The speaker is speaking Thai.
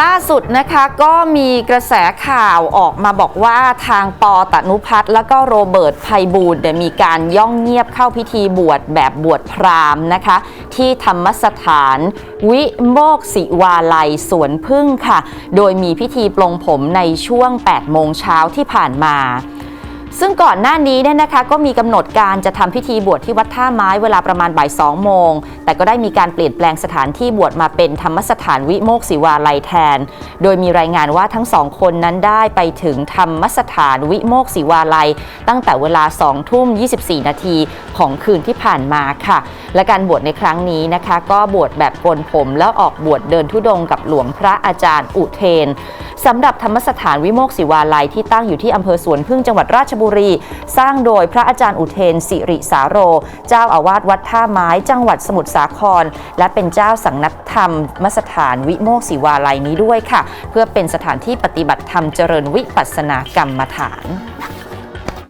ล่าสุดนะคะก็มีกระแสข่าวออกมาบอกว่าทางปอตนุพัฒน์แล้วก็โรเบิร์ตไพบูลเนี่ยมีการย่องเงียบเข้าพิธีบวชแบบบวชพราหมณ์นะคะ ที่ธรรมสถานวิโมกศิวาลัยสวนพึ่งค่ะ โดยมีพิธีปลงผมในช่วง 8 โมงเช้าที่ผ่านมา ซึ่งก่อนหน้านี้เนี่ยนะคะก็มีกำหนดการจะทำพิธีบวชที่วัดท่าไม้เวลาประมาณบ่าย2โมง แต่ก็ได้มีการเปลี่ยนแปลงสถานที่บวชมาเป็นธรรมสถานวิโมกศิวาลัยแทน โดยมีรายงานว่าทั้งสองคนนั้นได้ไปถึงธรรมสถานวิโมกศิวาลัย ตั้งแต่เวลา2ทุ่ม 24 นาทีของคืนที่ผ่านมาค่ะ และการบวชในครั้งนี้นะคะ ก็บวชแบบโกนผมแล้วออกบวชเดินทุดงกับหลวงพระอาจารย์อุเทน สำหรับธรรมสถานวิโมกศิวาลัยที่ตั้งอยู่ที่อำเภอสวนพึ่งจังหวัดราชบุรี สร้างโดยพระอาจารย์อุเทนสิริสาโร เจ้าอาวาสวัดท่าไม้จังหวัดสมุทรสาคร และเป็นเจ้าสังนักธรรมสถานวิโมกศิวาลัยนี้ด้วยค่ะ เพื่อเป็นสถานที่ปฏิบัติธรรมเจริญวิปัสสนากรรมฐาน